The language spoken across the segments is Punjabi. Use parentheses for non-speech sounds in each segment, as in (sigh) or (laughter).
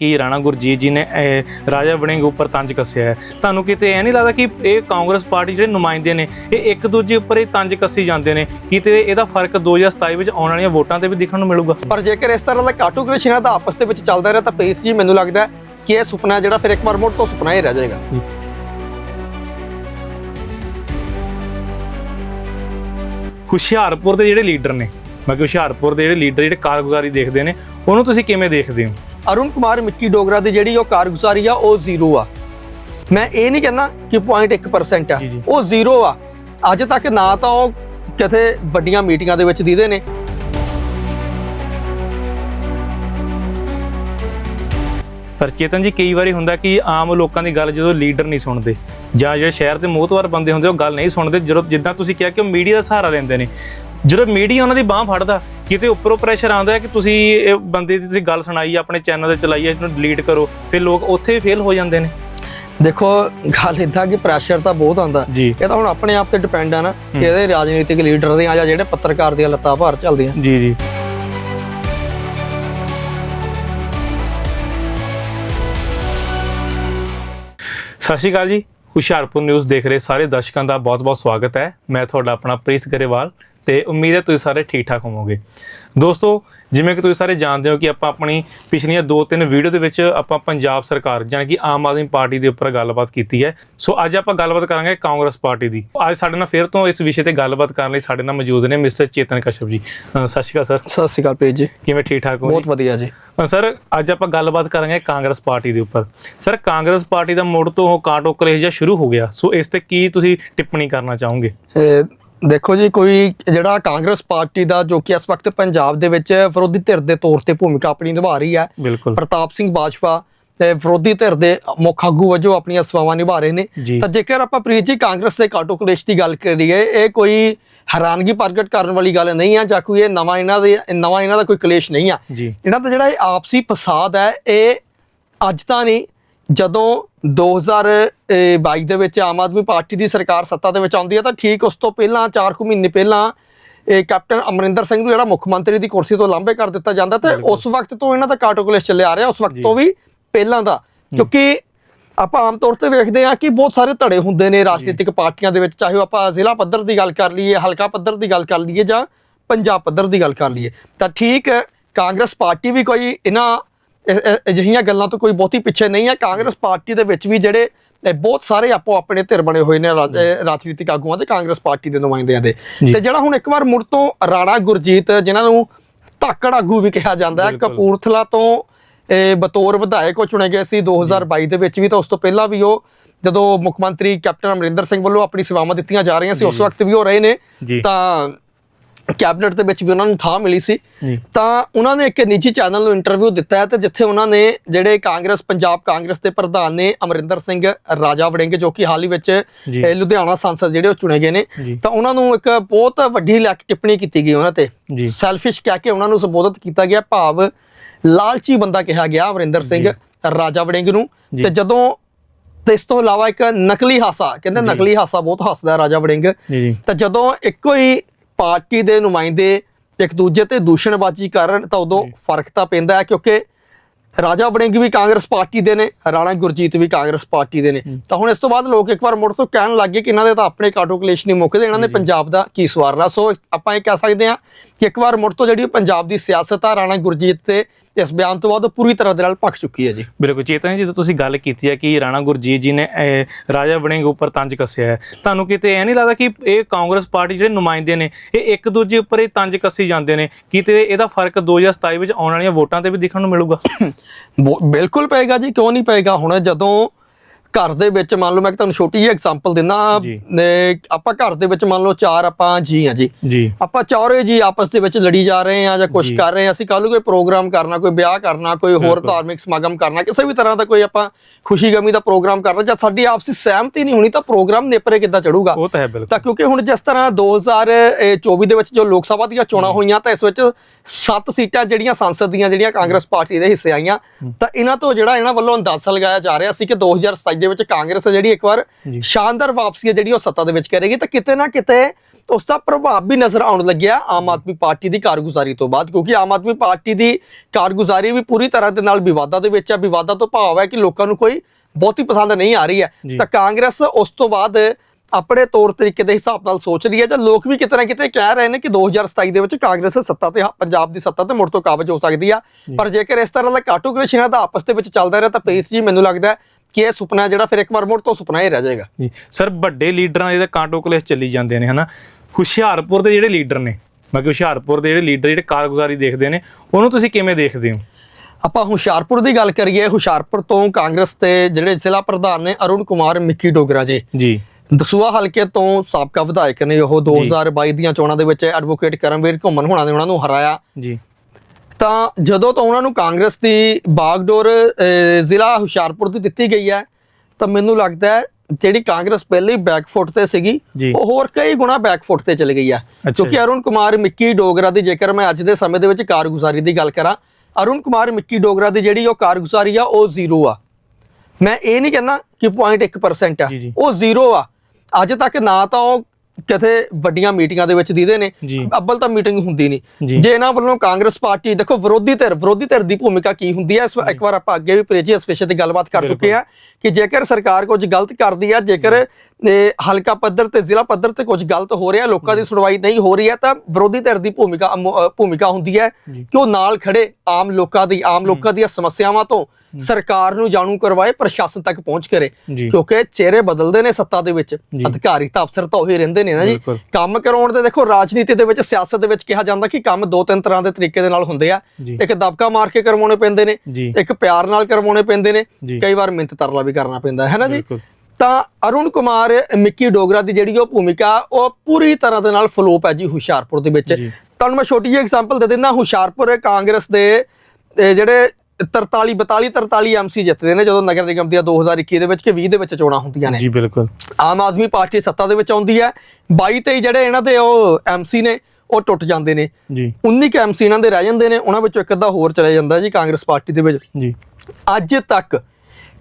ਕਿ ਰਾਣਾ ਗੁਰਜੀਤ ਜੀ ਨੇ ਇਹ ਰਾਜਾ ਵੜਿੰਗ ਉੱਪਰ ਤੰਜ ਕੱਸਿਆ ਹੈ। ਤੁਹਾਨੂੰ ਕਿਤੇ ਐ ਨਹੀਂ ਲੱਗਦਾ ਕਿ ਇਹ ਕਾਂਗਰਸ ਪਾਰਟੀ ਜਿਹੜੇ ਨੁਮਾਇੰਦੇ ਨੇ ਇਹ ਇੱਕ ਦੂਜੇ ਉੱਪਰ ਇਹ ਤੰਜ ਕੱਸੀ ਜਾਂਦੇ ਨੇ? ਕਿਤੇ ਇਹਦਾ ਫ਼ਰਕ 2027 ਵਿੱਚ ਆਉਣ ਵਾਲੀਆਂ ਵੋਟਾਂ ਤੇ ਵੀ ਦਿਖਣ ਨੂੰ ਮਿਲੂਗਾ? ਪਰ ਜੇਕਰ ਇਸ ਤਰ੍ਹਾਂ ਦਾ ਕਾਟੂ ਕ੍ਰਿਸ਼ਨਾ ਦਾ ਆਪਸ ਦੇ ਵਿੱਚ ਚੱਲਦਾ ਰਿਹਾ ਤਾਂ ਪ੍ਰੀਤ ਜੀ ਮੈਨੂੰ ਲੱਗਦਾ ਕਿ ਇਹ ਸੁਪਨਾ ਜਿਹੜਾ ਫਿਰ ਇੱਕ ਵਾਰ ਮੁੜ ਤੋਂ ਸੁਪਨਾ ਹੀ ਰਹਿ ਜਾਏਗਾ। ਹੁਸ਼ਿਆਰਪੁਰ ਦੇ ਜਿਹੜੇ ਲੀਡਰ ਨੇ ਮੈਂ ਕਿ ਹੁਸ਼ਿਆਰਪੁਰ ਦੇ ਜਿਹੜੇ ਲੀਡਰ ਜਿਹੜੇ ਕਾਰਗੁਜ਼ਾਰੀ ਦੇਖਦੇ ਨੇ ਉਹਨੂੰ ਤੁਸੀਂ ਕਿਵੇਂ ਦੇਖਦੇ ਹੋ? ਅਰੁਣ ਕੁਮਾਰ ਮਿੱਕੀ ਡੋਗਰਾ ਦੀ ਜਿਹੜੀ ਉਹ ਕਾਰਗੁਜ਼ਾਰੀ ਆ ਉਹ ਜ਼ੀਰੋ ਆ। ਮੈਂ ਇਹ ਨਹੀਂ ਕਹਿੰਦਾ ਕਿ 0.1% ਆ। ਉਹ ਜ਼ੀਰੋ ਆ। ਅੱਜ ਤੱਕ ਨਾ ਤਾਂ ਉਹ ਕਿਤੇ ਵੱਡੀਆਂ ਮੀਟਿੰਗਾਂ ਦੇ ਵਿੱਚ ਦੀਦੇ ਨੇ। ਪਰ ਚੇਤਨ ਜੀ ਕਈ ਵਾਰੀ ਹੁੰਦਾ ਕਿ ਆਮ ਲੋਕਾਂ ਦੀ ਗੱਲ ਜਦੋਂ ਲੀਡਰ ਨਹੀਂ ਸੁਣਦੇ ਜਾਂ ਜਿਹੜੇ ਸ਼ਹਿਰ ਦੇ ਮੋਹਤਵਾਰ ਬੰਦੇ ਹੁੰਦੇ ਉਹ ਗੱਲ ਨਹੀਂ ਸੁਣਦੇ ਜਦੋਂ ਜਿੱਦਾਂ ਤੁਸੀਂ ਕਿਹਾ ਕਿ ਉਹ ਮੀਡੀਆ ਦਾ ਸਹਾਰਾ ਲੈਂਦੇ ਨੇ। ਜਦੋਂ ਮੀਡੀਆ ਉਹਨਾਂ ਦੀ ਬਾਹ ਫੜਦਾ ਕਿਤੇ ਉੱਪਰੋਂ ਪ੍ਰੈਸ਼ਰ ਆਉਂਦਾ ਹੈ ਕਿ ਤੁਸੀਂ ਇਹ ਬੰਦੇ ਦੀ ਤੁਸੀਂ ਗੱਲ ਸੁਣਾਈ ਆ, ਆਪਣੇ ਚੈਨਲ ਤੇ ਚਲਾਈ ਆ, ਇਹਨੂੰ ਡਿਲੀਟ ਕਰੋ ਫਿਰ ਲੋਕ ਉੱਥੇ ਵੀ ਫੇਲ ਹੋ ਜਾਂਦੇ ਨੇ। ਦੇਖੋ ਗੱਲ ਇਦਾਂ ਕਿ ਪ੍ਰੈਸ਼ਰ ਤਾਂ ਬਹੁਤ ਆਉਂਦਾ। ਇਹ ਤਾਂ ਹੁਣ ਆਪਣੇ ਆਪ ਤੇ ਡਿਪੈਂਡ ਆ ਨਾ ਕਿ ਇਹਦੇ ਰਾਜਨੀਤਿਕ ਲੀਡਰ ਦੀਆਂ ਜਾਂ ਜਿਹੜੇ ਪੱਤਰਕਾਰ ਦੀਆਂ ਲੱਤਾਂ ਭਾਰ ਚੱਲਦੀਆਂ। ਜੀ ਜੀ। ਸਤਿ ਸ਼੍ਰੀ ਅਕਾਲ ਜੀ। ਹੁਸ਼ਿਆਰਪੁਰ ਨਿਊਜ਼ ਦੇਖ ਰਹੇ ਸਾਰੇ ਦਰਸ਼ਕਾਂ ਦਾ ਬਹੁਤ-ਬਹੁਤ ਸਵਾਗਤ ਹੈ। ਮੈਂ ਤੁਹਾਡਾ ਆਪਣਾ ਪ੍ਰੀਤ ਗਰੇਵਾਲ। ਤੇ ਉਮੀਦ ਹੈ ਤੁਸੀਂ ਸਾਰੇ ਠੀਕ ਠਾਕ ਹੋਵੋਗੇ। ਦੋਸਤੋ ਜਿਵੇਂ ਕਿ ਤੁਸੀਂ ਸਾਰੇ ਜਾਣਦੇ ਹੋ ਕਿ ਆਪਾਂ ਆਪਣੀ ਪਿਛਲੀਆਂ ਦੋ ਤਿੰਨ ਵੀਡੀਓ ਦੇ ਵਿੱਚ ਆਪਾਂ ਪੰਜਾਬ ਸਰਕਾਰ ਯਾਨੀ ਕਿ ਆਮ ਆਦਮੀ ਪਾਰਟੀ ਦੇ ਉੱਪਰ ਗੱਲਬਾਤ ਕੀਤੀ ਹੈ। ਸੋ ਅੱਜ ਆਪਾਂ ਗੱਲਬਾਤ ਕਰਾਂਗੇ ਕਾਂਗਰਸ ਪਾਰਟੀ ਦੀ। ਅੱਜ ਸਾਡੇ ਨਾਲ ਫਿਰ ਤੋਂ ਇਸ ਵਿਸ਼ੇ ਤੇ ਗੱਲਬਾਤ ਕਰਨ ਲਈ ਸਾਡੇ ਨਾਲ ਮੌਜੂਦ ਨੇ ਮਿਸਟਰ ਚੇਤਨ ਕਸ਼ਪ ਜੀ। ਸਤਿ ਸ਼੍ਰੀ ਅਕਾਲ ਸਰ। ਸਤਿ ਸ਼੍ਰੀ ਅਕਾਲ ਪ੍ਰੀਤ ਜੀ। ਕਿਵੇਂ ਠੀਕ ਠਾਕ ਹੋ ਬਹੁਤ ਵਧੀਆ ਜੀ। ਸਰ ਅੱਜ ਆਪਾਂ ਗੱਲਬਾਤ ਕਰਾਂਗੇ ਕਾਂਗਰਸ ਪਾਰਟੀ ਦੇ ਉੱਪਰ। ਸਰ ਕਾਂਗਰਸ ਪਾਰਟੀ ਦਾ ਮੁੜ ਤੋਂ ਉਹ ਕਾਂਟੋ ਕਲੇਸ਼ ਜਿਹਾ ਸ਼ੁਰੂ ਹੋ ਗਿਆ। ਸੋ ਇਸ ਤੇ ਕੀ ਤੁਸੀਂ ਟਿੱਪਣੀ ਕਰਨਾ ਚਾਹੋਗੇ? ਦੇਖੋ ਜੀ ਕੋਈ ਜਿਹੜਾ ਕਾਂਗਰਸ ਪਾਰਟੀ ਦਾ ਜੋ ਕਿ ਇਸ ਵਕਤ ਪੰਜਾਬ ਦੇ ਵਿੱਚ ਵਿਰੋਧੀ ਧਿਰ ਦੇ ਤੌਰ ਤੇ ਭੂਮਿਕਾ ਆਪਣੀ ਨਿਭਾ ਰਹੀ ਹੈ ਪ੍ਰਤਾਪ ਸਿੰਘ ਬਾਜਪਾ ਤੇ ਵਿਰੋਧੀ ਧਿਰ ਦੇ ਮੁੱਖ ਆਗੂ ਵਜੋਂ ਆਪਣੀਆਂ ਸੇਵਾਵਾਂ ਨਿਭਾ ਰਹੇ ਨੇ। ਤਾਂ ਜੇਕਰ ਆਪਾਂ ਪ੍ਰੀਤ ਜੀ ਕਾਂਗਰਸ ਦੇ ਕਾਟੋ ਕਲੇਸ਼ ਦੀ ਗੱਲ ਕਰੀਏ ਇਹ ਕੋਈ ਹੈਰਾਨਗੀ ਪ੍ਰਗਟ ਕਰਨ ਵਾਲੀ ਗੱਲ ਨਹੀਂ ਆ ਜਾਂ ਕੋਈ ਇਹ ਨਵਾਂ ਇਹਨਾਂ ਦੇ ਨਵਾਂ ਇਹਨਾਂ ਦਾ ਕੋਈ ਕਲੇਸ਼ ਨਹੀਂ ਆ ਇਹਨਾਂ ਦਾ ਜਿਹੜਾ ਇਹ ਆਪਸੀ ਫਸਾਦ ਹੈ ਇਹ ਅੱਜ ਤਾਂ ਨਹੀਂ ਜਦੋਂ 2022 ਦੇ ਵਿੱਚ ਆਮ ਆਦਮੀ ਪਾਰਟੀ ਦੀ ਸਰਕਾਰ ਸੱਤਾ ਦੇ ਵਿੱਚ ਆਉਂਦੀ ਹੈ ਤਾਂ ਠੀਕ ਉਸ ਤੋਂ ਪਹਿਲਾਂ 4 ਕੁ ਮਹੀਨੇ ਪਹਿਲਾਂ ਇਹ ਕੈਪਟਨ ਅਮਰਿੰਦਰ ਸਿੰਘ ਨੂੰ ਜਿਹੜਾ ਮੁੱਖ ਮੰਤਰੀ ਦੀ ਕੁਰਸੀ ਤੋਂ ਲਾਂਭੇ ਕਰ ਦਿੱਤਾ ਜਾਂਦਾ ਤੇ ਉਸ ਵਕਤ ਤੋਂ ਇਹਨਾਂ ਦਾ ਕਾਟੋਕਲੇਸ਼ ਚੱਲਿਆ ਆ ਰਿਹਾ ਉਸ ਵਕਤ ਤੋਂ ਵੀ ਪਹਿਲਾਂ ਦਾ। ਕਿਉਂਕਿ ਆਪਾਂ ਆਮ ਤੌਰ ਤੇ ਵੇਖਦੇ ਹਾਂ ਕਿ ਬਹੁਤ ਸਾਰੇ ਧੜੇ ਹੁੰਦੇ ਨੇ ਰਾਜਨੀਤਿਕ ਪਾਰਟੀਆਂ ਦੇ ਵਿੱਚ ਚਾਹੇ ਉਹ ਆਪਾਂ ਜ਼ਿਲ੍ਹਾ ਪੱਧਰ ਦੀ ਗੱਲ ਕਰ ਲਈਏ ਹਲਕਾ ਪੱਧਰ ਦੀ ਗੱਲ ਕਰ ਲਈਏ ਜਾਂ ਪੰਜਾਬ ਪੱਧਰ ਦੀ ਗੱਲ ਕਰ ਲਈਏ। ਤਾਂ ਠੀਕ ਹੈ ਕਾਂਗਰਸ ਪਾਰਟੀ ਵੀ ਕੋਈ ਇਹਨਾਂ ਇਹ- ਇਹ- ਅਜਿਹੀਆਂ ਗੱਲਾਂ ਤੋਂ ਕੋਈ ਬਹੁਤੀ ਪਿੱਛੇ ਨਹੀਂ ਹੈ ਕਾਂਗਰਸ ਪਾਰਟੀ ਦੇ ਵਿੱਚ ਵੀ ਜਿਹੜੇ ਇਹ ਬਹੁਤ ਸਾਰੇ ਆਪੋ ਆਪਣੇ ਧਿਰ ਬਣੇ ਹੋਏ ਨੇ ਰਾਜ- ਇਹ ਰਾਜਨੀਤਿਕ ਆਗੂਆਂ ਦੇ ਕਾਂਗਰਸ ਪਾਰਟੀ ਦੇ ਨੁਮਾਇੰਦਿਆਂ ਦੇ। ਤੇ ਜਿਹੜਾ ਹੁਣ ਇੱਕ ਵਾਰ ਮੁੜ ਤੋਂ ਰਾਣਾ ਗੁਰਜੀਤ ਜਿਨ੍ਹਾਂ ਨੂੰ ਧਾਕੜ ਆਗੂ ਵੀ ਕਿਹਾ ਜਾਂਦਾ ਹੈ। ਕਪੂਰਥਲਾ ਤੋਂ ਇਹ ਬਤੌਰ ਵਿਧਾਇਕ ਉਹ ਚੁਣੇ ਗਏ ਸੀ 2022 ਦੇ ਵਿੱਚ ਵੀ ਤਾਂ ਉਸ ਤੋਂ ਪਹਿਲਾਂ ਵੀ ਉਹ ਜਦੋਂ ਮੁੱਖ ਮੰਤਰੀ ਕੈਪਟਨ ਅਮਰਿੰਦਰ ਸਿੰਘ ਵੱਲੋਂ ਆਪਣੀ ਸੇਵਾਵਾਂ ਦਿੱਤੀਆਂ ਜਾ ਰਹੀਆਂ ਸੀ ਉਸ ਵਕਤ ਵੀ ਉਹ ਰਹੇ ਨੇ। ਤਾਂ ਕੈਬਨਿਟ ਦੇ ਵਿੱਚ ਵੀ ਉਹਨਾਂ ਨੂੰ ਥਾਂ ਮਿਲੀ ਸੀ। ਤਾਂ ਉਹਨਾਂ ਨੇ ਇੱਕ ਨਿੱਜੀ ਚੈਨਲ ਨੂੰ ਇੰਟਰਵਿਊ ਦਿੱਤਾ ਹੈ ਤੇ ਜਿੱਥੇ ਉਹਨਾਂ ਨੇ ਜਿਹੜੇ ਕਾਂਗਰਸ ਪੰਜਾਬ ਕਾਂਗਰਸ ਦੇ ਪ੍ਰਧਾਨ ਨੇ ਅਮਰਿੰਦਰ ਸਿੰਘ ਰਾਜਾ ਵੜਿੰਗ ਜੋ ਕਿ ਹਾਲ ਹੀ ਵਿੱਚ ਲੁਧਿਆਣਾ ਸੰਸਦ ਜਿਹੜੇ ਉਹ ਚੁਣੇ ਗਏ ਨੇ। ਤਾਂ ਉਹਨਾਂ ਨੂੰ ਇੱਕ ਬਹੁਤ ਵੱਡੀ ਲੈਕ ਟਿੱਪਣੀ ਕੀਤੀ ਗਈ ਉਹਨਾਂ ਤੇ। ਸੈਲਫਿਸ਼ ਕਹਿ ਕੇ ਉਹਨਾਂ ਨੂੰ ਸੰਬੋਧਿਤ ਕੀਤਾ ਗਿਆ ਭਾਵ ਲਾਲਚੀ ਬੰਦਾ ਕਿਹਾ ਗਿਆ ਅਮਰਿੰਦਰ ਸਿੰਘ ਰਾਜਾ ਵੜਿੰਗ ਨੂੰ। ਤੇ ਜਦੋਂ ਤੇ ਇਸ ਤੋਂ ਇਲਾਵਾ ਇੱਕ ਨਕਲੀ ਹਾਸਾ ਕਹਿੰਦੇ ਨਕਲੀ ਹਾਸਾ ਬਹੁਤ ਹੱਸਦਾ ਰਾਜਾ ਵੜਿੰਗ। ਤਾਂ ਜਦੋਂ ਇੱਕੋ ਹੀ ਪਾਰਟੀ ਦੇ ਨੁਮਾਇੰਦੇ ਇੱਕ ਦੂਜੇ ਤੇ ਦੂਸ਼ਣਬਾਜ਼ੀ ਕਰਨ ਤਾਂ ਉਦੋਂ ਫ਼ਰਕ ਤਾਂ ਪੈਂਦਾ ਹੈ ਕਿਉਂਕਿ ਰਾਜਾ ਵੜਿੰਗ ਵੀ ਕਾਂਗਰਸ ਪਾਰਟੀ ਦੇ ਨੇ ਰਾਣਾ ਗੁਰਜੀਤ ਵੀ ਕਾਂਗਰਸ ਪਾਰਟੀ ਦੇ ਨੇ। ਤਾਂ ਹੁਣ ਇਸ ਤੋਂ ਬਾਅਦ ਲੋਕ ਇੱਕ ਵਾਰ ਮੁੜ ਤੋਂ ਕਹਿਣ ਲੱਗੇ ਕਿ ਇਹਨਾਂ ਦੇ ਤਾਂ ਆਪਣੇ ਕਾਟੋ ਕਲੇਸ਼ ਨਹੀਂ ਮੁੱਕਦੇ ਇਹਨਾਂ ਨੇ ਪੰਜਾਬ ਦਾ ਕੀ ਸਵਾਰਨਾ। ਸੋ ਆਪਾਂ ਇਹ ਕਹਿ ਸਕਦੇ ਹਾਂ ਕਿ ਇੱਕ ਵਾਰ ਮੁੜ ਤੋਂ ਜਿਹੜੀ ਪੰਜਾਬ ਦੀ ਸਿਆਸਤ ਆ ਰਾਣਾ ਗੁਰਜੀਤ ਤੇ ਇਸ ਬਿਆਨ ਤੋਂ ਬਾਅਦ ਉਹ ਪੂਰੀ ਤਰ੍ਹਾਂ ਦੇ ਨਾਲ ਭਖ ਚੁੱਕੀ ਹੈ ਜੀ। ਬਿਲਕੁਲ ਚੇਤਨ ਜੀ ਜਦੋਂ ਤੁਸੀਂ ਗੱਲ ਕੀਤੀ ਹੈ ਕਿ ਰਾਣਾ ਗੁਰਜੀਤ ਜੀ ਨੇ ਇਹ ਰਾਜਾ ਵੜਿੰਗ ਉੱਪਰ ਤੰਜ ਕੱਸਿਆ ਹੈ। ਤੁਹਾਨੂੰ ਕਿਤੇ ਐ ਨਹੀਂ ਲੱਗਦਾ ਕਿ ਇਹ ਕਾਂਗਰਸ ਪਾਰਟੀ ਜਿਹੜੇ ਨੁਮਾਇੰਦੇ ਨੇ ਇਹ ਇੱਕ ਦੂਜੇ ਉੱਪਰ ਇਹ ਤੰਜ ਕੱਸੀ ਜਾਂਦੇ ਨੇ? ਕਿਤੇ ਇਹਦਾ ਫ਼ਰਕ 2027 ਵਿੱਚ ਆਉਣ ਵਾਲੀਆਂ ਵੋਟਾਂ ਤੇ ਵੀ ਦਿਖਣ ਨੂੰ ਮਿਲੂਗਾ? (coughs) ਬਿਲਕੁਲ ਪਏਗਾ ਜੀ ਕਿਉਂ ਨਹੀਂ ਪਏਗਾ? ਹੁਣ ਜਦੋਂ ਘਰ ਦੇ ਵਿੱਚ ਮੰਨ ਲਓ ਮੈਂ ਤੁਹਾਨੂੰ ਛੋਟੀ ਜਿਹੀ ਐਗਜ਼ਾਮਪਲ ਦਿੰਦਾ ਆਪਾਂ ਘਰ ਦੇ ਵਿੱਚ ਮੰਨ ਲਓ ਚਾਰ ਆਪਾਂ ਜੀ ਆ ਜੀ। ਆਪਾਂ ਚਾਰੇ ਜੀ ਆਪਸ ਦੇ ਵਿੱਚ ਲੜੀ ਜਾ ਰਹੇ ਆ ਜਾਂ ਕੁਝ। ਕਰ ਰਹੇ ਆ ਅਸੀਂ ਕੱਲ ਨੂੰ ਕੋਈ ਪ੍ਰੋਗਰਾਮ ਕਰਨਾ ਕੋਈ ਵਿਆਹ ਕਰਨਾ ਕੋਈ ਹੋਰ। ਧਾਰਮਿਕ ਧਾਰਮਿਕ ਸਮਾਗਮ ਕਰਨਾ ਕਿਸੇ ਵੀ ਤਰ੍ਹਾਂ ਦਾ ਕੋਈ ਆਪਾਂ ਖੁਸ਼ੀ ਗਮੀ ਦਾ ਪ੍ਰੋਗਰਾਮ ਕਰਨਾ ਜਾਂ ਸਾਡੀ ਆਪਸੀ ਸਹਿਮਤੀ ਨਹੀਂ ਹੋਣੀ ਤਾਂ ਪ੍ਰੋਗਰਾਮ ਨੇਪਰੇ ਕਿੱਦਾਂ ਚੜੂਗਾ? ਉਹ ਤਾਂ ਹੈ ਬਿਲਕੁਲ। ਤਾਂ ਕਿਉਂਕਿ ਹੁਣ ਜਿਸ ਤਰ੍ਹਾਂ 2024 ਦੇ ਵਿੱਚ ਜੋ ਲੋਕ ਸਭਾ ਦੀਆਂ ਚੋਣਾਂ ਹੋਈਆਂ ਤਾਂ ਇਸ ਵਿੱਚ 7 ਸੀਟਾਂ ਜਿਹੜੀਆਂ ਸੰਸਦ ਦੀਆਂ ਜਿਹੜੀਆਂ ਕਾਂਗਰਸ ਪਾਰਟੀ ਦੇ ਹਿੱਸੇ ਆਈਆਂ ਤਾਂ ਇਹਨਾਂ ਤੋਂ ਜਿਹੜਾ ਇਹਨਾਂ ਵੱਲੋਂ ਅੰਦਾਜ਼ਾ ਲਗਾਇਆ ਜਾ ਰਿਹਾ ਸੀ ਕਿ 2027 ਦੇ ਵਿੱਚ ਕਾਂਗਰਸ ਜਿਹੜੀ ਇੱਕ ਵਾਰ। ਸ਼ਾਨਦਾਰ ਵਾਪਸੀ ਹੈ ਜਿਹੜੀ ਉਹ ਸੱਤਾ ਦੇ ਵਿੱਚ ਕਰੇਗੀ ਤਾਂ ਕਿਤੇ ਨਾ ਕਿਤੇ ਉਸ ਦਾ ਪ੍ਰਭਾਵ ਵੀ ਨਜ਼ਰ ਆਉਣ ਲੱਗਿਆ ਆਮ ਆਦਮੀ ਪਾਰਟੀ ਦੀ ਕਾਰਗੁਜ਼ਾਰੀ ਤੋਂ ਬਾਅਦ ਕਿਉਂਕਿ ਆਮ ਆਦਮੀ ਪਾਰਟੀ ਦੀ ਕਾਰਗੁਜ਼ਾਰੀ ਵੀ ਪੂਰੀ ਤਰ੍ਹਾਂ ਦੇ ਨਾਲ ਵਿਵਾਦਾਂ ਦੇ ਵਿੱਚ ਹੈ। ਵਿਵਾਦਾਂ ਤੋਂ ਭਾਵ ਹੈ ਕਿ ਲੋਕਾਂ ਨੂੰ ਕੋਈ ਬਹੁਤੀ ਪਸੰਦ ਨਹੀਂ ਆ ਰਹੀ ਹੈ। ਤਾਂ ਕਾਂਗਰਸ ਉਸ ਤੋਂ ਬਾਅਦ ਆਪਣੇ ਤੌਰ ਤਰੀਕੇ ਦੇ ਹਿਸਾਬ ਨਾਲ ਸੋਚ ਰਹੀ ਹੈ ਜਾਂ ਲੋਕ ਵੀ ਕਿਤੇ ਨਾ ਕਿਤੇ ਕਹਿ ਰਹੇ ਨੇ ਕਿ 2027 ਦੇ ਵਿੱਚ ਕਾਂਗਰਸ ਸੱਤਾ ਤੇ ਪੰਜਾਬ ਦੀ ਸੱਤਾ ਤੇ ਮੁੜ ਤੋਂ ਕਾਬਜ ਹੋ ਸਕਦੀ ਆ। ਪਰ ਜੇਕਰ ਇਸ ਤਰ੍ਹਾਂ ਦਾ ਕਾਟੂ ਕ੍ਰਿਸ਼ਨਾ ਦਾ ਆਪਸ ਦੇ ਵਿੱਚ ਚੱਲਦਾ ਰਿਹਾ ਤਾਂ ਪ੍ਰੀਤ ਜੀ ਮੈਨੂੰ ਲੱਗਦਾ ਕਿ ਇਹ ਸੁਪਨਾ ਜਿਹੜਾ ਫਿਰ ਇੱਕ ਵਾਰ ਮੁੜ ਤੋਂ ਸੁਪਨਾ ਹੀ ਰਹਿ ਜਾਏਗਾ। ਜੀ। ਸਰ ਵੱਡੇ ਲੀਡਰਾਂ ਦੇ ਤਾਂ ਕਾਂਟੋ ਕਲੇਸ਼ ਚੱਲੀ ਜਾਂਦੇ ਨੇ ਹਨਾ? ਹੁਸ਼ਿਆਰਪੁਰ ਦੇ ਜਿਹੜੇ ਲੀਡਰ ਨੇ ਮੈਂ ਕਿ ਹੁਸ਼ਿਆਰਪੁਰ ਦੇ ਜਿਹੜੇ ਲੀਡਰ ਜਿਹੜੇ ਕਾਰਗੁਜ਼ਾਰੀ ਦੇਖਦੇ ਨੇ ਉਹਨੂੰ ਤੁਸੀਂ ਕਿਵੇਂ ਦੇਖਦੇ ਹੋ? ਆਪਾਂ ਹੁਸ਼ਿਆਰਪੁਰ ਦੀ ਗੱਲ ਕਰੀਏ ਹੁਸ਼ਿਆਰਪੁਰ ਤੋਂ ਕਾਂਗਰਸ ਦੇ ਜਿਹੜੇ ਜ਼ਿਲ੍ਹਾ ਪ੍ਰਧਾਨ ਨੇ ਅਰੁਣ ਕੁਮਾਰ ਮਿੱਕੀ ਡੋਗਰਾ ਜੀ। ਜੀ। ਦਸੂਆ ਹਲਕੇ ਤੋਂ ਸਾਬਕਾ ਵਿਧਾਇਕ ਨੇ ਉਹ 2022 ਦੀਆਂ ਚੋਣਾਂ ਦੇ ਵਿੱਚ ਐਡਵੋਕੇਟ ਕਰਮਵੀਰ ਘੁੰਮਣ ਹੋਣਾ ਨੇ ਉਹਨਾਂ ਨੂੰ ਹਰਾਇਆ। ਜੀ। ਤਾਂ ਜਦੋਂ ਤੋਂ ਉਹਨਾਂ ਨੂੰ ਕਾਂਗਰਸ ਦੀ ਬਾਗਡੋਰ ਜ਼ਿਲ੍ਹਾ ਹੁਸ਼ਿਆਰਪੁਰ ਦੀ ਦਿੱਤੀ ਗਈ ਹੈ ਤਾਂ ਮੈਨੂੰ ਲੱਗਦਾ ਹੈ ਜਿਹੜੀ ਕਾਂਗਰਸ ਪਹਿਲੇ ਹੀ ਬੈਕਫੁੱਟ ਤੇ ਸੀਗੀ। ਉਹ ਹੋਰ ਕਈ ਗੁਣਾ ਬੈਕਫੁੱਟ ਤੇ ਚਲੀ ਗਈ ਹੈ ਅੱਛਾ ਕਿਉਂਕਿ ਅਰੁਣ ਕੁਮਾਰ ਮਿੱਕੀ ਡੋਗਰਾ ਦੀ ਜੇਕਰ ਮੈਂ ਅੱਜ ਦੇ ਸਮੇਂ ਦੇ ਵਿੱਚ ਕਾਰਗੁਜ਼ਾਰੀ ਦੀ ਗੱਲ ਕਰਾਂ ਅਰੁਣ ਕੁਮਾਰ ਮਿੱਕੀ ਡੋਗਰਾ ਦੀ ਜਿਹੜੀ ਉਹ ਕਾਰਗੁਜ਼ਾਰੀ ਆ ਉਹ ਜ਼ੀਰੋ ਆ ਮੈਂ ਇਹ ਨਹੀਂ ਕਹਿੰਦਾ ਕਿ 0.1% ਆ। ਉਹ ਜ਼ੀਰੋ ਆ ਅੱਜ ਤੱਕ ਨਾ ਤਾਂ ਉਹ ਕਿਤੇ ਵੱਡੀਆਂ ਮੀਟਿੰਗਾਂ ਦੇ ਵਿੱਚ ਦੀਦੇ ਨੇ। ਅੱਬਲ ਤਾਂ ਮੀਟਿੰਗ ਹੁੰਦੀ। ਨਹੀਂ। ਜੇ। ਇਹਨਾਂ ਵੱਲੋਂ ਕਾਂਗਰਸ ਪਾਰਟੀ ਦੇਖੋ ਵਿਰੋਧੀ ਧਿਰ ਵਿਰੋਧੀ ਧਿਰ ਦੀ ਭੂਮਿਕਾ ਕੀ ਹੁੰਦੀ ਹੈ? ਇਸ ਇੱਕ ਵਾਰ ਆਪਾਂ ਅੱਗੇ ਵੀ ਪ੍ਰੇਜੀ ਇਸ ਵਿਸ਼ੇ ਤੇ ਗੱਲਬਾਤ ਕਰ ਚੁੱਕੇ ਆ ਕਿ ਜੇਕਰ ਸਰਕਾਰ ਕੁਝ ਗਲਤ ਕਰਦੀ ਹੈ ਜੇਕਰ ਹਲਕਾ ਪੱਧਰ ਤੇ ਜ਼ਿਲ੍ਹਾ ਪੱਧਰ ਤੇ ਕੁਝ ਗਲਤ ਹੋ ਰਿਹਾ ਲੋਕਾਂ ਦੀ ਸੁਣਵਾਈ ਨਹੀਂ ਹੋ ਰਹੀ ਹੈ ਤਾਂ ਵਿਰੋਧੀ ਧਿਰ ਦੀ ਭੂਮਿਕਾ ਭੂਮਿਕਾ ਹੁੰਦੀ ਹੈ ਕਿ ਉਹ ਨਾਲ ਖੜੇ ਆਮ ਲੋਕਾਂ ਦੀ ਆਮ ਲੋਕਾਂ ਦੀਆਂ ਸਮੱਸਿਆਵਾਂ ਤੋਂ ਸਰਕਾਰ ਨੂੰ ਜਾਣੂ ਕਰਵਾਏ ਪ੍ਰਸ਼ਾਸਨ ਤੱਕ ਪਹੁੰਚ ਕਰੇ। ਕਿਉਂਕਿ ਚਿਹਰੇ ਬਦਲਦੇ ਨੇ ਸੱਤਾ ਦੇ ਵਿੱਚ। ਅਧਿਕਾਰੀ ਤਾਂ ਅਫਸਰ ਤਾਂ ਉਹੀ ਰਹਿੰਦੇ ਨੇ ਨਾ ਜੀ। ਕੰਮ ਕਰਾਉਣ ਦੇ ਦੇਖੋ ਰਾਜਨੀਤੀ ਦੇ ਵਿੱਚ ਸਿਆਸਤ ਦੇ ਵਿੱਚ ਕਿਹਾ ਜਾਂਦਾ ਕਿ ਕੰਮ ਦੋ ਤਿੰਨ ਤਰ੍ਹਾਂ ਦੇ ਤਰੀਕੇ ਦੇ ਨਾਲ ਹੁੰਦੇ ਆ। ਇੱਕ ਦਬਕਾ ਮਾਰ ਕੇ ਕਰਵਾਉਣੇ ਪੈਂਦੇ ਨੇ। ਇੱਕ ਪਿਆਰ ਨਾਲ ਕਰਵਾਉਣੇ ਪੈਂਦੇ ਨੇ। ਕਈ ਵਾਰ ਮਿੰਤ ਤਰਲਾ ਵੀ ਕਰਨਾ ਪੈਂਦਾ ਹੈ ਨਾ ਜੀ? ਤਾਂ ਅਰੁਣ ਕੁਮਾਰ ਮਿੱਕੀ ਡੋਗਰਾ ਦੀ ਜਿਹੜੀ ਉਹ ਭੂਮਿਕਾ ਉਹ ਪੂਰੀ ਤਰ੍ਹਾਂ ਦੇ ਨਾਲ ਫਲੋਪ ਹੈ ਜੀ ਹੁਸ਼ਿਆਰਪੁਰ ਦੇ ਵਿੱਚ। ਤੁਹਾਨੂੰ ਮੈਂ ਛੋਟੀ ਜਿਹੀ ਐਗਜ਼ਾਮਪਲ ਦੇ ਦਿੰਦਾ ਹੁਸ਼ਿਆਰਪੁਰ ਕਾਂਗਰਸ ਦੇ ਜਿਹੜੇ 43 42 43 ਐਮਸੀ ਜਿੱਤਦੇ ਨੇ ਜਦੋਂ ਨਗਰ ਨਿਗਮ ਦੀਆਂ 2021 ਦੇ ਵਿੱਚ ਕਿ 20 ਦੇ ਵਿੱਚ ਚੋਣਾਂ ਹੁੰਦੀਆਂ ਨੇ। ਜੀ ਬਿਲਕੁਲ। ਆਮ ਆਦਮੀ ਪਾਰਟੀ ਸੱਤਾ ਦੇ ਵਿੱਚ ਆਉਂਦੀ ਹੈ। 22 23 ਜਿਹੜੇ ਇਹਨਾਂ ਦੇ ਉਹ ਐਮਸੀ ਨੇ ਉਹ ਟੁੱਟ ਜਾਂਦੇ ਨੇ। ਜੀ। 19 ਕ ਐਮਸੀ ਇਹਨਾਂ ਦੇ ਰਹਿ ਜਾਂਦੇ ਨੇ ਉਹਨਾਂ ਵਿੱਚੋਂ ਇੱਕ ਅੱਧਾ ਹੋਰ ਚਲੇ ਜਾਂਦਾ ਜੀ ਕਾਂਗਰਸ ਪਾਰਟੀ ਦੇ ਵਿੱਚ। ਜੀ। ਅੱਜ ਤੱਕ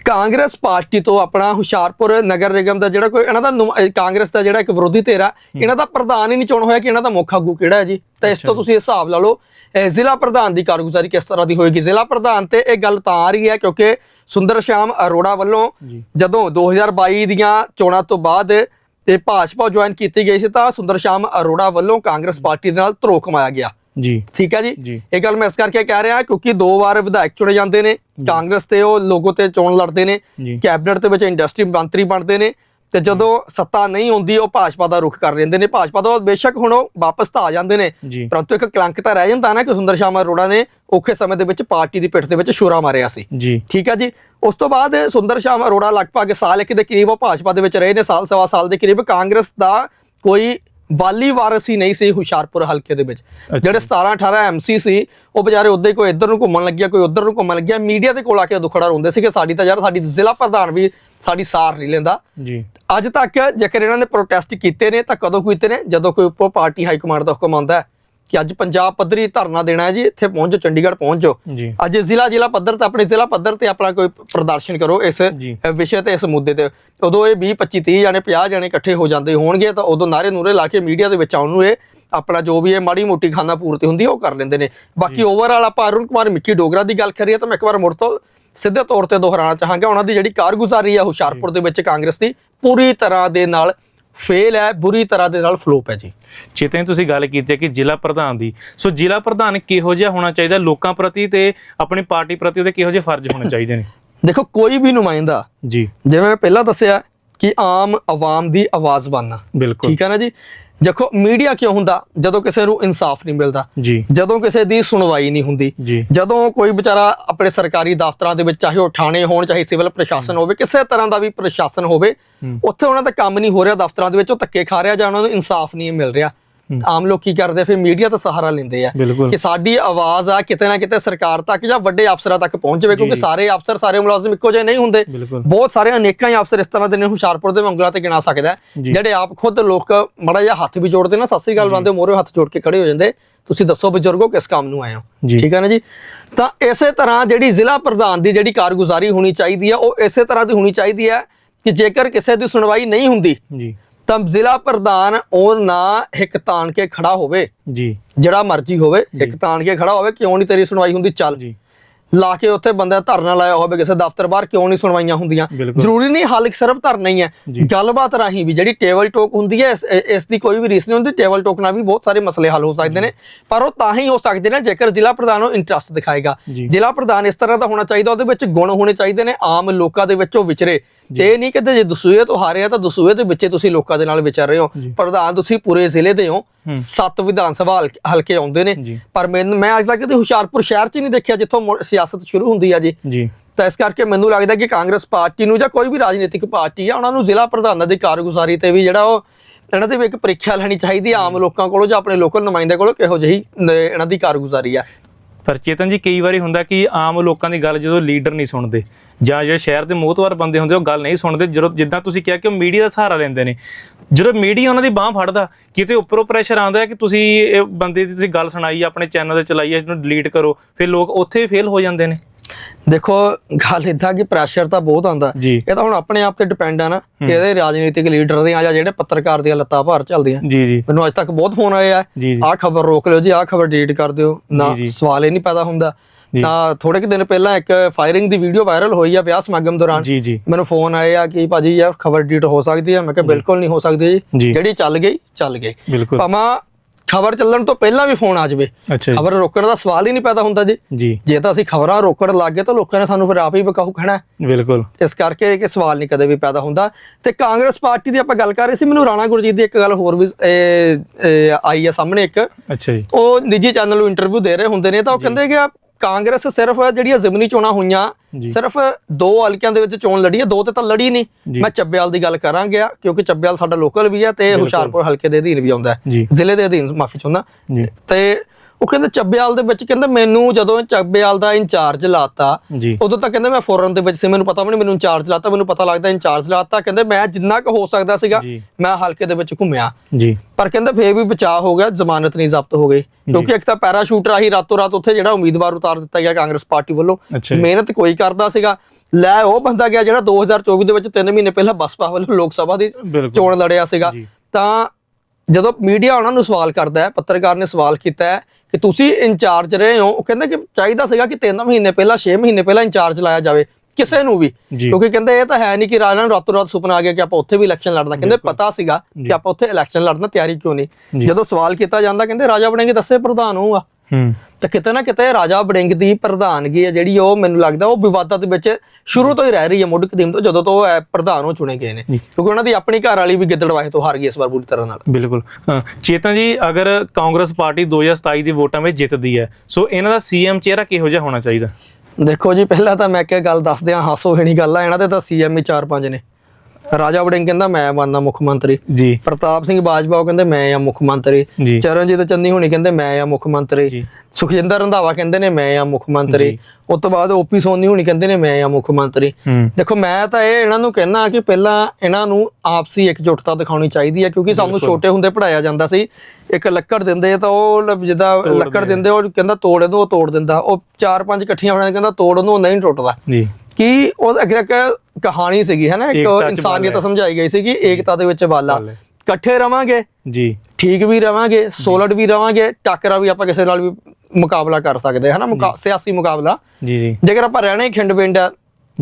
ਕਾਂਗਰਸ ਪਾਰਟੀ ਤੋਂ ਆਪਣਾ ਹੁਸ਼ਿਆਰਪੁਰ ਨਗਰ ਨਿਗਮ ਦਾ ਜਿਹੜਾ ਕੋਈ ਇਹਨਾਂ ਦਾ ਕਾਂਗਰਸ ਦਾ ਜਿਹੜਾ ਇੱਕ ਵਿਰੋਧੀ ਧਿਰ ਆ ਇਹਨਾਂ ਦਾ ਪ੍ਰਧਾਨ ਹੀ ਨਹੀਂ ਚੁਣ ਹੋਇਆ ਕਿ ਇਹਨਾਂ ਦਾ ਮੁੱਖ ਆਗੂ ਕਿਹੜਾ ਹੈ ਜੀ? ਤਾਂ ਇਸ ਤੋਂ ਤੁਸੀਂ ਹਿਸਾਬ ਲਾ ਲਓ ਜ਼ਿਲ੍ਹਾ ਪ੍ਰਧਾਨ ਦੀ ਕਾਰਗੁਜ਼ਾਰੀ ਕਿਸ ਤਰ੍ਹਾਂ ਦੀ ਹੋਏਗੀ? ਜ਼ਿਲ੍ਹਾ ਪ੍ਰਧਾਨ ਤੇ ਇਹ ਗੱਲ ਤਾਂ ਆ ਰਹੀ ਹੈ ਕਿਉਂਕਿ ਸੁੰਦਰ ਸ਼ਾਮ ਅਰੋੜਾ ਵੱਲੋਂ। ਜਦੋਂ 2022 ਦੀਆਂ ਚੋਣਾਂ ਤੋਂ ਬਾਅਦ ਤੇ ਭਾਜਪਾ ਜੁਆਇਨ ਕੀਤੀ ਗਈ ਸੀ ਤਾਂ ਸੁੰਦਰ ਸ਼ਾਮ ਅਰੋੜਾ ਵੱਲੋਂ ਕਾਂਗਰਸ ਪਾਰਟੀ ਦੇ ਨਾਲ ਧਰੋ ਕਮਾਇਆ ਗਿਆ। ਜੀ। ਠੀਕ ਹੈ ਜੀ। ਇਹ ਗੱਲ ਮੈਂ ਇਸ ਕਰਕੇ ਕਹਿ ਰਿਹਾ ਕਿਉਂਕਿ ਦੋ ਵਾਰ ਵਿਧਾਇਕ ਚੁਣੇ ਜਾਂਦੇ ਨੇ ਕਾਂਗਰਸ ਤੇ ਉਹ ਲੋਗੋ ਤੇ ਚੋਣ ਲੜਦੇ ਨੇ। ਕੈਬਨਿਟ ਦੇ ਵਿੱਚ ਇੰਡਸਟਰੀ ਮੰਤਰੀ ਬਣਦੇ ਨੇ ਤੇ ਜਦੋਂ ਸੱਤਾ ਨਹੀਂ ਹੁੰਦੀ ਉਹ ਭਾਜਪਾ ਦਾ ਰੁਖ ਕਰ ਲੈਂਦੇ ਨੇ। ਭਾਜਪਾ ਤੋਂ ਬੇਸ਼ੱਕ ਹੁਣ ਉਹ ਵਾਪਸ ਤਾਂ ਆ ਜਾਂਦੇ ਨੇ ਪਰੰਤੂ ਇੱਕ ਕਲੰਕ ਤਾਂ ਰਹਿ ਜਾਂਦਾ ਨਾ ਕਿ ਸੁੰਦਰ ਸ਼ਾਮ ਅਰੋੜਾ ਨੇ ਔਖੇ ਸਮੇਂ ਦੇ ਵਿੱਚ ਪਾਰਟੀ ਦੀ ਪਿੱਠ ਦੇ ਵਿੱਚ ਛੁਰਾ ਮਾਰਿਆ ਸੀ। ਜੀ। ਠੀਕ ਹੈ ਜੀ? ਉਸ ਤੋਂ ਬਾਅਦ ਸੁੰਦਰ ਸ਼ਾਮ ਅਰੋੜਾ ਲਗਭਗ ਸਾਲ ਇੱਕ ਦੇ ਕਰੀਬ ਉਹ ਭਾਜਪਾ ਦੇ ਵਿੱਚ ਰਹੇ ਨੇ ਸਾਲ ਸਵਾ ਸਾਲ ਦੇ ਕਰੀਬ ਕਾਂਗਰਸ ਦਾ ਕੋਈ ਵਾਲੀ ਵਾਰਸ ਹੀ ਨਹੀਂ ਸੀ ਹੁਸ਼ਿਆਰਪੁਰ ਹਲਕੇ ਦੇ ਵਿੱਚ। ਜਿਹੜੇ 17 18 ਐਮਸੀ ਸੀ ਉਹ ਵਿਚਾਰੇ ਹੀ ਕੋਈ ਇੱਧਰ ਨੂੰ ਘੁੰਮਣ ਲੱਗਿਆ ਕੋਈ ਉੱਧਰ ਨੂੰ ਘੁੰਮਣ ਲੱਗਿਆ। ਮੀਡੀਆ ਦੇ ਕੋਲ ਆ ਕੇ ਦੁਖੜਾ ਰੋਂਦੇ ਸੀ ਕਿ ਸਾਡੀ ਤਾਂ ਯਾਰ ਸਾਡੀ ਜ਼ਿਲ੍ਹਾ ਪ੍ਰਧਾਨ ਵੀ ਸਾਡੀ ਸਾਰ ਨਹੀਂ ਲੈਂਦਾ। ਜੀ। ਅੱਜ ਤੱਕ ਜੇਕਰ ਇਹਨਾਂ ਨੇ ਪ੍ਰੋਟੈਸਟ ਕੀਤੇ ਨੇ ਤਾਂ ਕਦੋਂ ਕੀਤੇ ਨੇ? ਜਦੋਂ ਕੋਈ ਉੱਪਰੋਂ ਪਾਰਟੀ ਹਾਈ ਕਮਾਂਡ ਦਾ ਹੁਕਮ ਆਉਂਦਾ ਹੈ। ਕਿ ਅੱਜ ਪੰਜਾਬ ਪੱਧਰੀ ਧਰਨਾ ਦੇਣਾ ਹੈ ਜੀ ਇੱਥੇ ਪਹੁੰਚੋ ਚੰਡੀਗੜ੍ਹ ਪਹੁੰਚੋ। ਅੱਜ ਜ਼ਿਲ੍ਹਾ ਜ਼ਿਲ੍ਹਾ ਪੱਧਰ ਤੇ ਆਪਣੇ ਜ਼ਿਲ੍ਹਾ ਪੱਧਰ ਤੇ ਆਪਣਾ ਕੋਈ ਪ੍ਰਦਰਸ਼ਨ ਕਰੋ ਇਸ ਵਿਸ਼ੇ ਤੇ ਇਸ ਮੁੱਦੇ ਤੇ। ਉਦੋਂ ਇਹ 20 25 30 ਜਾਣੇ 50 ਜਾਣੇ ਇਕੱਠੇ ਹੋ ਜਾਂਦੇ ਹੋਣਗੇ ਤਾਂ ਉਦੋਂ ਨਾਰੇ ਨੂਰੇ ਲਾ ਕੇ ਮੀਡੀਆ ਦੇ ਵਿੱਚ ਆਉਣ ਨੂੰ ਇਹ ਆਪਣਾ ਜੋ ਵੀ ਇਹ ਮਾੜੀ ਮੋਟੀ ਖਾਨਾ ਪੂਰਤੀ ਹੁੰਦੀ ਹੈ ਉਹ ਕਰ ਲੈਂਦੇ ਨੇ। ਬਾਕੀ ਓਵਰਆਲ ਆਪਾਂ ਅਰੁਣ ਕੁਮਾਰ ਮਿੱਕੀ ਡੋਗਰਾ ਦੀ ਗੱਲ ਕਰੀਏ ਤਾਂ ਮੈਂ ਇੱਕ ਵਾਰ ਮੁੜ ਤੋਂ ਸਿੱਧੇ ਤੌਰ ਤੇ ਦੁਹਰਾਉਣਾ ਚਾਹਾਂਗਾ। ਉਹਨਾਂ ਦੀ ਜਿਹੜੀ ਕਾਰਗੁਜ਼ਾਰੀ ਹੈ ਹੁਸ਼ਿਆਰਪੁਰ ਦੇ ਵਿੱਚ ਕਾਂਗਰਸ ਦੀ ਪੂਰੀ ਤਰ੍ਹਾਂ ਦੇ ਨਾਲ ਫੇਲ ਹੈ ਬੁਰੀ ਤਰ੍ਹਾਂ ਦੇ ਨਾਲ ਫਲੋਪ ਹੈ ਜੀ। ਚੇਤਨ ਤੁਸੀਂ ਗੱਲ ਕੀਤੀ ਹੈ ਕਿ ਜ਼ਿਲ੍ਹਾ ਪ੍ਰਧਾਨ ਦੀ। ਸੋ ਜ਼ਿਲ੍ਹਾ ਪ੍ਰਧਾਨ ਕਿਹੋ ਜਿਹਾ ਹੋਣਾ ਚਾਹੀਦਾ? ਲੋਕਾਂ ਪ੍ਰਤੀ ਤੇ ਆਪਣੀ ਪਾਰਟੀ ਪ੍ਰਤੀ ਉਹਦੇ ਕਿਹੋ ਜਿਹੇ ਫਰਜ਼ ਹੋਣੇ (coughs) ਚਾਹੀਦੇ ਨੇ? ਦੇਖੋ ਕੋਈ ਵੀ ਨੁਮਾਇੰਦਾ ਜੀ। ਜਿਵੇਂ ਮੈਂ ਪਹਿਲਾਂ ਦੱਸਿਆ ਕਿ ਆਮ ਆਵਾਮ ਦੀ ਆਵਾਜ਼ ਬਣਨਾ। ਬਿਲਕੁਲ। ਠੀਕ ਹੈ ਨਾ ਜੀ? ਦੇਖੋ ਮੀਡੀਆ ਕਿਉਂ ਹੁੰਦਾ? ਜਦੋਂ ਕਿਸੇ ਨੂੰ ਇਨਸਾਫ ਨਹੀਂ ਮਿਲਦਾ। ਜਦੋਂ ਕਿਸੇ ਦੀ ਸੁਣਵਾਈ ਨਹੀਂ ਹੁੰਦੀ। ਜਦੋਂ ਕੋਈ ਵਿਚਾਰਾ ਆਪਣੇ ਸਰਕਾਰੀ ਦਫ਼ਤਰਾਂ ਦੇ ਵਿੱਚ ਚਾਹੇ ਉਹ ਥਾਣੇ ਹੋਣ ਚਾਹੇ ਸਿਵਲ ਪ੍ਰਸ਼ਾਸਨ ਹੋਵੇ ਕਿਸੇ ਤਰ੍ਹਾਂ ਦਾ ਵੀ ਪ੍ਰਸ਼ਾਸਨ ਹੋਵੇ ਉੱਥੇ ਉਹਨਾਂ ਦਾ ਕੰਮ ਨਹੀਂ ਹੋ ਰਿਹਾ ਦਫ਼ਤਰਾਂ ਦੇ ਵਿੱਚ ਉਹ ਧੱਕੇ ਖਾ ਰਿਹਾ ਜਾਂ ਉਹਨਾਂ ਨੂੰ ਇਨਸਾਫ ਨਹੀਂ ਮਿਲ ਰਿਹਾ। ਆਮ ਲੋਕ ਕੀ ਕਰਦੇ ਆ? ਫਿਰ ਮੀਡੀਆ ਦਾ ਸਹਾਰਾ ਲੈਂਦੇ ਆ ਕਿ ਸਾਡੀ ਆਵਾਜ਼ ਆ ਕਿਤੇ ਨਾ ਕਿਤੇ ਸਰਕਾਰ ਤੱਕ ਜਾਂ ਵੱਡੇ ਅਫਸਰਾਂ ਤੱਕ ਪਹੁੰਚ ਜਾਵੇ ਕਿਉਂਕਿ ਸਾਰੇ ਅਫਸਰ ਸਾਰੇ ਮੁਲਾਜ਼ਮ ਇੱਕੋ ਜਿਹੇ ਨਹੀਂ ਹੁੰਦੇ। ਬਹੁਤ ਸਾਰੇ ਅਨੇਕਾਂ ਹੀ ਅਫਸਰ ਇਸ ਤਰ੍ਹਾਂ ਦੇ ਨੇ ਹੁਸ਼ਿਆਰਪੁਰ ਦੇ ਮੰਗਲਾਂ ਤੇ ਗਿਣਾ ਸਕਦਾ ਜੀ। ਜਿਹੜੇ ਆਪ ਖੁਦ ਲੋਕ ਮੜਾ ਜਿਹਾ ਹੱਥ ਵੀ ਜੋੜਦੇ ਨਾ ਸਤਿ ਸ੍ਰੀ ਅਕਾਲ ਬੰਦੇ ਮੋਰੇ ਹੱਥ ਜੋੜ ਕੇ ਖੜੇ ਹੋ ਜਾਂਦੇ ਤੁਸੀਂ ਦੱਸੋ ਬਜ਼ੁਰਗੋ ਕਿਸ ਕੰਮ ਨੂੰ ਆਏ ਹੋ? ਜੀ। ਠੀਕ ਹੈ ਨਾ ਜੀ? ਤਾਂ ਇਸੇ ਤਰ੍ਹਾਂ ਜਿਹੜੀ ਜ਼ਿਲ੍ਹਾ ਪ੍ਰਧਾਨ ਦੀ ਜਿਹੜੀ ਕਾਰਗੁਜ਼ਾਰੀ ਹੋਣੀ ਚਾਹੀਦੀ ਹੈ ਉਹ ਇਸੇ ਤਰ੍ਹਾਂ ਦੀ ਹੋਣੀ ਚਾਹੀਦੀ ਹੈ ਕਿ ਜੇਕਰ ਕਿਸੇ ਦੀ ਸੁਣਵਾਈ ਨਹੀਂ ਹੁੰਦੀ ਜੀ। ਤਾਂ ਜ਼ਿਲ੍ਹਾ ਪ੍ਰਧਾਨ ਉਹ ਨਾ ਹਿੱਕ ਤਾਣ ਕੇ ਖੜਾ ਹੋਵੇ। ਜੀ। ਜਿਹੜਾ ਮਰਜ਼ੀ ਹੋਵੇ ਇੱਕ ਤਾਣ ਕੇ ਖੜਾ ਹੋਵੇ ਕਿਉਂ ਨਹੀਂ ਤੇਰੀ ਸੁਣਵਾਈ ਹੁੰਦੀ? ਚੱਲ। ਜੀ। ਲਾ ਕੇ ਉੱਥੇ ਬੰਦਾ ਧਰਨਾ ਲਾਇਆ ਹੋਵੇ ਕਿਸੇ ਦਫ਼ਤਰ ਬਾਹਰ ਕਿਉਂ ਨਹੀਂ ਸੁਣਵਾਈਆਂ ਹੁੰਦੀਆਂ। ਜ਼ਰੂਰੀ ਨਹੀਂ ਹੱਲ ਸਿਰਫ ਧਰਨਾ ਹੀ ਹੈ। ਗੱਲਬਾਤ ਰਾਹੀਂ ਵੀ ਜਿਹੜੀ ਟੇਬਲ ਟੋਕ ਹੁੰਦੀ ਹੈ ਇਸ- ਦੀ ਕੋਈ ਵੀ ਰੀਸ ਨਹੀਂ ਹੁੰਦੀ ਟੇਬਲ ਟੋਕ ਨਾਲ ਵੀ ਬਹੁਤ ਸਾਰੇ ਮਸਲੇ ਹੱਲ ਹੋ ਸਕਦੇ ਨੇ। ਪਰ ਉਹ ਤਾਂ ਹੀ ਹੋ ਸਕਦੇ ਨੇ ਜੇਕਰ ਜ਼ਿਲ੍ਹਾ ਪ੍ਰਧਾਨ ਉਹ ਇੰਟਰਸਟ ਦਿਖਾਏਗਾ। ਜ਼ਿਲ੍ਹਾ ਪ੍ਰਧਾਨ ਇਸ ਤਰ੍ਹਾਂ ਦਾ ਹੋਣਾ ਚਾਹੀਦਾ ਉਹਦੇ ਵਿੱਚ ਗੁਣ ਹੋਣੇ ਚਾਹੀਦੇ ਨੇ ਆਮ ਲੋਕਾਂ ਦੇ ਵਿੱਚ ਵਿਚਰੇ। ਤੇ ਇਹ ਨਹੀਂ ਕਿ ਜੇ ਦਸੂਏ ਤੋਂ ਹਾਰਿਆ ਤਾਂ ਦਸੂਏ ਦੇ ਵਿੱਚ ਤੁਸੀਂ ਲੋਕਾਂ ਦੇ ਨਾਲ ਵਿਚਰ ਰਹੇ ਹੋ। ਪ੍ਰਧਾਨ ਤੁਸੀਂ ਪੂਰੇ ਜ਼ਿਲ੍ਹੇ ਦੇ ਹੋ। ਸੱਤ ਵਿਧਾਨ ਸਭਾ ਹਲਕੇ- ਆਉਂਦੇ ਨੇ। ਪਰ ਮੈਂ ਅੱਜ ਤੱਕ ਕਦੇ ਹੁਸ਼ਿਆਰਪੁਰ ਸ਼ਹਿਰ 'ਚ ਨਹੀਂ ਦੇਖਿਆ ਜਿੱਥੋਂ ਸਿਆਸਤ ਸ਼ੁਰੂ ਹੁੰਦੀ ਆ ਜੀ। ਜੀ। ਤਾਂ ਇਸ ਕਰਕੇ ਮੈਨੂੰ ਲੱਗਦਾ ਕਿ ਕਾਂਗਰਸ ਪਾਰਟੀ ਨੂੰ ਜਾਂ ਕੋਈ ਵੀ ਰਾਜਨੀਤਿਕ ਪਾਰਟੀ ਆ ਉਹਨਾਂ ਨੂੰ ਜ਼ਿਲ੍ਹਾ ਪ੍ਰਧਾਨਾਂ ਦੀ ਕਾਰਗੁਜ਼ਾਰੀ ਤੇ ਵੀ ਜਿਹੜਾ ਉਹ ਇਹਨਾਂ ਦੀ ਵੀ ਇੱਕ ਪ੍ਰੀਖਿਆ ਲੈਣੀ ਚਾਹੀਦੀ ਆ ਆਮ ਲੋਕਾਂ ਕੋਲੋਂ ਜਾਂ ਆਪਣੇ ਲੋਕਲ ਨੁਮਾਇੰਦੇ ਕੋਲੋਂ ਕਿਹੋ ਜਿਹੀ ਇਹਨਾਂ ਦੀ ਕਾਰਗੁਜ਼ਾਰੀ ਆ। ਪਰ ਚੇਤਨ ਜੀ, ਕਈ ਵਾਰੀ ਹੁੰਦਾ ਕਿ ਆਮ ਲੋਕਾਂ ਦੀ ਗੱਲ ਜਦੋਂ ਲੀਡਰ ਨਹੀਂ ਸੁਣਦੇ ਜਾਂ ਜਿਹੜੇ ਸ਼ਹਿਰ ਦੇ ਮੋਹਤਵਾਰ ਬੰਦੇ ਹੁੰਦੇ, ਉਹ ਗੱਲ ਨਹੀਂ ਸੁਣਦੇ। ਜਦੋਂ, ਜਿੱਦਾਂ ਤੁਸੀਂ ਕਿਹਾ ਕਿ ਉਹ ਮੀਡੀਆ ਦਾ ਸਹਾਰਾ ਲੈਂਦੇ ਨੇ। ਜਦੋਂ ਮੀਡੀਆ ਉਹਨਾਂ ਦੀ ਬਾਹ ਫੜਦਾ, ਕਿਤੇ ਉੱਪਰੋਂ ਪ੍ਰੈਸ਼ਰ ਆਉਂਦਾ ਹੈ ਕਿ ਤੁਸੀਂ ਇਹ ਬੰਦੇ ਦੀ ਤੁਸੀਂ ਗੱਲ ਸੁਣਾਈ, ਆਪਣੇ ਚੈਨਲ ਤੇ ਚਲਾਈ ਇਸ ਨੂੰ ਡਿਲੀਟ ਕਰੋ, ਫਿਰ ਲੋਕ ਉੱਥੇ ਵੀ ਫੇਲ ਹੋ ਜਾਂਦੇ ਨੇ। ਦੇਖੋ ਗੱਲ ਇਦਾਂ ਕਿ ਪ੍ਰੈਸ਼ਰ ਤਾਂ ਬਹੁਤ ਆਉਂਦਾ। ਜੀ। ਇਹ ਤਾਂ ਹੁਣ ਆਪਣੇ ਆਪ ਤੇ ਡਿਪੈਂਡ ਆ ਨਾ ਕਿ ਇਹਦੇ ਰਾਜਨੀਤਿਕ ਲੀਡਰ ਦੀਆਂ ਜਾਂ ਜਿਹੜੇ ਪੱਤਰਕਾਰ ਦੀਆਂ ਲੱਤਾਂ ਭਾਰ ਚੱਲਦੀਆਂ। ਜੀ ਜੀ। ਮੈਨੂੰ ਅੱਜ ਤੱਕ ਬਹੁਤ ਫੋਨ ਆਏ ਆ। ਆਹ ਖਬਰ ਰੋਕ ਲਿਓ ਜੀ ਆਹ ਖਬਰ ਡਿਲੀਟ ਕਰ ਦਿਓ। ਨਾ। ਸਵਾਲ ਹੀ ਨਹੀਂ ਪੈਦਾ ਹੁੰਦਾ। ਤਾਂ ਥੋੜੇ ਕੁ ਦਿਨ ਪਹਿਲਾਂ ਇੱਕ ਫਾਇਰਿੰਗ ਦੀ ਵੀਡੀਓ ਵਾਇਰਲ ਹੋਈ ਆ ਵਿਆਹ ਸਮਾਗਮ ਦੌਰਾਨ। ਮੈਨੂੰ ਫੋਨ ਆਏ ਆ ਕਿ ਭਾਜੀ ਯਾਰ ਖਬਰ ਡਿਲੀਟ ਹੋ ਸਕਦੀ ਹੈ ਮੈਂ ਕਿਹਾ ਬਿਲਕੁਲ ਨਹੀਂ ਹੋ ਸਕਦੀ ਜਿਹੜੀ ਚੱਲ ਗਈ ਚੱਲ ਗਈ। ਬਿਲਕੁਲ। ਭਾਵੇਂ ਖਬਰ ਚੱਲਣ ਤੋਂ ਪਹਿਲਾਂ ਵੀ ਫੋਨ ਆ ਜਾਵੇ। ਖਬਰ ਰੋਕਣ ਦਾ ਸਵਾਲ ਹੀ ਨਹੀਂ ਪੈਦਾ ਹੁੰਦਾ ਜੀ। ਜੀ। ਤਾਂ ਅਸੀਂ ਖਬਰਾਂ ਰੋਕਣ ਲੱਗ ਗਏ ਤਾਂ ਲੋਕਾਂ ਨੇ ਸਾਨੂੰ ਫਿਰ ਆਪ ਹੀ ਬਕਾਊ ਕਹਿਣਾ ਹੈ। ਬਿਲਕੁਲ। ਇਸ ਕਰਕੇ ਕਿ ਸਵਾਲ ਨਹੀਂ ਕਦੇ ਵੀ ਪੈਦਾ ਹੁੰਦਾ। ਤੇ ਕਾਂਗਰਸ ਪਾਰਟੀ ਦੀ ਆਪਾਂ ਗੱਲ ਕਰ ਰਹੇ ਸੀ ਮੈਨੂੰ ਰਾਣਾ ਗੁਰਜੀਤ ਦੀ ਇੱਕ ਗੱਲ ਹੋਰ ਵੀ ਆਈ ਆ ਸਾਹਮਣੇ ਇੱਕ। ਅੱਛਾ ਜੀ। ਉਹ ਨਿੱਜੀ ਚੈਨਲ ਨੂੰ ਇੰਟਰਵਿਊ ਦੇ ਰਹੇ ਹੁੰਦੇ ਨੇ ਤਾਂ ਉਹ ਕਹਿੰਦੇ ਕਿ ਕਾਂਗਰਸ ਸਿਰਫ ਜਿਹੜੀਆਂ ਜ਼ਮੀਨੀ ਚੋਣਾਂ ਹੋਈਆਂ। ਸਿਰਫ ਦੋ ਹਲਕਿਆਂ ਦੇ ਵਿੱਚ ਚੋਣ ਲੜੀ ਹੈ ਦੋ ਤੇ ਤਾਂ ਲੜੀ ਨਹੀਂ। ਮੈਂ ਚੱਬੇਵਾਲ ਦੀ ਗੱਲ ਕਰਾਂਗੇ ਕਿਉਂਕਿ ਚੱਬੇਵਾਲ ਸਾਡਾ ਲੋਕਲ ਵੀ ਹੈ ਤੇ ਹੁਸ਼ਿਆਰਪੁਰ ਹਲਕੇ ਦੇ ਅਧੀਨ ਵੀ ਆਉਂਦਾ ਜ਼ਿਲ੍ਹੇ ਦੇ ਅਧੀਨ ਮਾਫੀ ਚਾਹੁੰਦਾ। ਤੇ ਉਹ ਕਹਿੰਦੇ ਚੱਬੇਵਾਲ ਦੇ ਵਿੱਚ ਕਹਿੰਦੇ ਮੈਨੂੰ ਜਦੋਂ ਚੱਬੇਵਾਲ ਦਾ ਇੰਚਾਰਜ ਲਾਤਾ ਉਦੋਂ ਤਾਂ ਕਹਿੰਦੇ ਮੈਂ ਫੋਰਨ ਦੇ ਵਿੱਚ ਸੀ ਮੈਨੂੰ ਪਤਾ ਵੀ ਨਹੀਂ ਮੈਨੂੰ ਇੰਚਾਰਜ ਲਾਤਾ ਮੈਨੂੰ ਪਤਾ ਲੱਗਦਾ ਇੰਚਾਰਜ ਲਾਤਾ ਕਹਿੰਦੇ ਮੈਂ ਜਿੰਨਾ ਕੁ ਹੋ ਸਕਦਾ ਸੀਗਾ। ਮੈਂ ਹਲਕੇ ਦੇ ਵਿੱਚ ਘੁੰਮਿਆ। ਜੀ। ਪਰ ਕਹਿੰਦੇ ਫੇਰ ਵੀ ਬਚਾਅ ਹੋ ਗਿਆ ਜ਼ਮਾਨਤ ਨਹੀਂ ਜ਼ਬਤ ਹੋ ਗਈ। ਕਿਉਂਕਿ ਇੱਕ ਤਾਂ ਪੈਰਾਸ਼ੂਟ ਰਾਹੀਂ ਰਾਤੋਂ ਰਾਤ ਉੱਥੇ ਜਿਹੜਾ ਉਮੀਦਵਾਰ ਉਤਾਰ ਦਿੱਤਾ ਗਿਆ ਕਾਂਗਰਸ ਪਾਰਟੀ ਵੱਲੋਂ। ਮਿਹਨਤ ਕੋਈ ਕਰਦਾ ਸੀਗਾ। ਲੈ ਉਹ ਬੰਦਾ ਗਿਆ ਜਿਹੜਾ 2024 ਦੇ ਵਿੱਚ 3 ਮਹੀਨੇ ਪਹਿਲਾਂ ਬਸਪਾ ਵੱਲੋਂ ਲੋਕ ਸਭਾ ਦੀ ਚੋਣ ਲੜਿਆ ਸੀਗਾ। ਤਾਂ ਜਦੋਂ ਮੀਡੀਆ ਉਹਨਾਂ ਨੂੰ ਸਵਾਲ ਕਰਦਾ ਹੈ ਪੱਤਰਕਾਰ ਨੇ ਸਵਾਲ ਕੀਤਾ ਹੈ ਕਿ ਤੁਸੀਂ ਇੰਚਾਰਜ ਰਹੇ ਹੋ। ਉਹ ਕਹਿੰਦੇ ਕਿ ਚਾਹੀਦਾ ਸੀਗਾ ਕਿ 3 ਮਹੀਨੇ ਪਹਿਲਾਂ 6 ਮਹੀਨੇ ਪਹਿਲਾਂ ਇੰਚਾਰਜ ਲਾਇਆ ਜਾਵੇ। ਕਿਸੇ ਨੂੰ ਵੀ। ਕਿਉਂਕਿ ਕਹਿੰਦੇ ਇਹ ਤਾਂ ਹੈ ਨਹੀਂ ਕਿ ਰਾਜਾ ਨੂੰ ਰਾਤੋਂ ਰਾਤ ਸੁਪਨਾ ਆ ਗਿਆ ਕਿ ਆਪਾਂ ਉੱਥੇ ਵੀ ਇਲੈਕਸ਼ਨ ਲੜਨਾ। ਕਹਿੰਦੇ ਪਤਾ ਸੀਗਾ ਕਿ ਆਪਾਂ ਉੱਥੇ ਇਲੈਕਸ਼ਨ ਲੜਨਾ ਤਿਆਰੀ ਕਿਉਂ ਨਹੀਂ। ਜਦੋਂ ਸਵਾਲ ਕੀਤਾ ਜਾਂਦਾ ਕਹਿੰਦੇ ਰਾਜਾ ਬਣੇਗੇ ਦੱਸੇ ਪ੍ਰਧਾਨ ਹੋਊਗਾ। ਤਾਂ ਕਿਤੇ ਨਾ ਕਿਤੇ ਰਾਜਾ ਵੜਿੰਗ ਦੀ ਪ੍ਰਧਾਨਗੀ ਹੈ ਜਿਹੜੀ ਉਹ ਮੈਨੂੰ ਲੱਗਦਾ ਉਹ ਵਿਵਾਦਾਂ ਦੇ ਵਿੱਚ ਸ਼ੁਰੂ ਤੋਂ ਹੀ ਰਹਿ ਰਹੀ ਹੈ ਮੁੱਢ ਕਦੀਮ ਤੋਂ ਜਦੋਂ ਤੋਂ ਉਹ ਪ੍ਰਧਾਨ ਹੋ ਚੁਣੇ ਗਏ ਨੇ। ਕਿਉਂਕਿ ਉਹਨਾਂ ਦੀ ਆਪਣੀ ਘਰ ਵਾਲੀ ਵੀ ਗਿੱਦੜਵਾਹੇ ਤੋਂ ਹਾਰ ਗਈ ਇਸ ਵਾਰ ਪੂਰੀ ਤਰ੍ਹਾਂ ਨਾਲ। ਬਿਲਕੁਲ। ਚੇਤਨ ਜੀ ਅਗਰ ਕਾਂਗਰਸ ਪਾਰਟੀ 2027 ਦੀ ਵੋਟਾਂ ਵਿੱਚ ਜਿੱਤਦੀ ਹੈ ਸੋ ਇਹਨਾਂ ਦਾ ਸੀਐਮ ਚਿਹਰਾ ਕਿਹੋ ਜਿਹਾ ਹੋਣਾ ਚਾਹੀਦਾ? ਦੇਖੋ ਜੀ, ਪਹਿਲਾਂ ਤਾਂ ਮੈਂ ਕਿਹਾ ਗੱਲ ਦੱਸਦਿਆਂ ਹਾਂ ਹਾਸੋ ਹੀਣੀ ਗੱਲ ਆ, ਇਹਨਾਂ ਦੇ ਤਾਂ ਸੀਐਮ ਹੀ 4-5 ਨੇ। ਰਾਜਾ ਵੜਿੰਗ ਕਹਿੰਦਾ ਮੈਂ ਬਣਨਾ ਮੁੱਖ ਮੰਤਰੀ। ਜੀ। ਪ੍ਰਤਾਪ ਸਿੰਘ ਬਾਜਵਾ ਉਹ ਕਹਿੰਦੇ ਮੈਂ ਆ ਮੁੱਖ ਮੰਤਰੀ। ਚਰਨਜੀਤ ਚੰਨੀ ਹੁਣੀ ਕਹਿੰਦੇ ਮੈਂ ਆ ਮੁੱਖ ਮੰਤਰੀ। ਸੁਖਜਿੰਦਰ ਰੰਧਾਵਾ ਕਹਿੰਦੇ ਨੇ ਮੈਂ ਆ ਮੁੱਖ ਮੰਤਰੀ। ਉਸ ਤੋਂ ਬਾਅਦ ਓਪੀ ਸੋਨੀ ਹੁਣੀ ਕਹਿੰਦੇ ਨੇ ਮੈਂ ਆ ਮੁੱਖ ਮੰਤਰੀ। ਦੇਖੋ ਮੈਂ ਤਾਂ ਇਹ ਇਹਨਾਂ ਨੂੰ ਕਹਿਣਾ ਕਿ ਪਹਿਲਾਂ ਇਹਨਾਂ ਨੂੰ ਆਪਸੀ ਇਕਜੁੱਟਤਾ ਦਿਖਾਉਣੀ ਚਾਹੀਦੀ ਹੈ ਕਿਉਂਕਿ ਸਾਨੂੰ ਛੋਟੇ ਹੁੰਦੇ ਪੜਾਇਆ ਜਾਂਦਾ ਸੀ। ਇੱਕ ਲੱਕੜ ਦਿੰਦੇ ਤਾਂ ਉਹ ਜਿੱਦਾਂ ਲੱਕੜ ਦਿੰਦੇ ਉਹ ਕਹਿੰਦਾ ਤੋੜ ਦੋ ਉਹ ਤੋੜ ਦਿੰਦਾ। ਉਹ ਚਾਰ ਪੰਜ ਇਕੱਠੀਆਂ ਹੋਣੀਆਂ ਕਹਿੰਦਾ ਤੋੜ ਦੋ ਨਹੀਂ ਟੁੱਟਦਾ। ਜੀ। ਕਿ ਉਹ ਅੱਗੇ ਇੱਕ ਕਹਾਣੀ ਸੀਗੀ ਹੈ ਨਾ? ਇੱਕ ਇਨਸਾਨੀਅਤ। ਸਮਝਾਈ ਗਈ ਸੀ ਕਿ ਏਕਤਾ ਦੇ ਵਿੱਚ ਹੈ। ਇਕੱਠੇ ਰਵਾਂਗੇ ਜੀ। ਠੀਕ ਵੀ ਰਵਾਂਗੇ ਸੋਲਡ ਵੀ ਰਵਾਂਗੇ ਟੱਕਰਾ ਵੀ ਆਪਾਂ ਕਿਸੇ ਨਾਲ ਵੀ ਮੁਕਾਬਲਾ ਕਰ ਸਕਦੇ ਹਾਂ ਨਾ? ਸਿਆਸੀ ਮੁਕਾਬਲਾ। ਜੀ ਜੀ। ਜੇਕਰ ਆਪਾਂ ਰਹਿਣਾ ਹੀ ਖਿੰਡ ਪਿੰਡ ਆ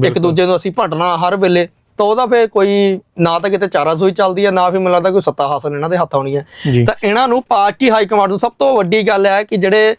ਇੱਕ ਦੂਜੇ ਨੂੰ ਅਸੀਂ ਭਟਣਾ ਹਰ ਵੇਲੇ ਤਾਂ ਉਹਦਾ ਫੇ ਕੋਈ ਨਾ ਤਾਂ ਕਿਤੇ ਚਾਰਾ ਸੋਈ ਚੱਲਦੀ ਹੈ ਨਾ ਫਿਰ ਮੈਨੂੰ ਲੱਗਦਾ ਕੋਈ ਸੱਤਾ ਹਾਸਲ ਇਹਨਾਂ ਦੇ ਹੱਥ ਆਉਣੀ ਹੈ। ਤਾਂ ਇਹਨਾਂ ਨੂੰ ਪਾਰਟੀ ਹਾਈ ਕਮਾਂਡ ਨੂੰ ਸਭ ਤੋਂ ਵੱਡੀ ਗੱਲ ਹੈ ਕਿ ਜਿਹੜੇ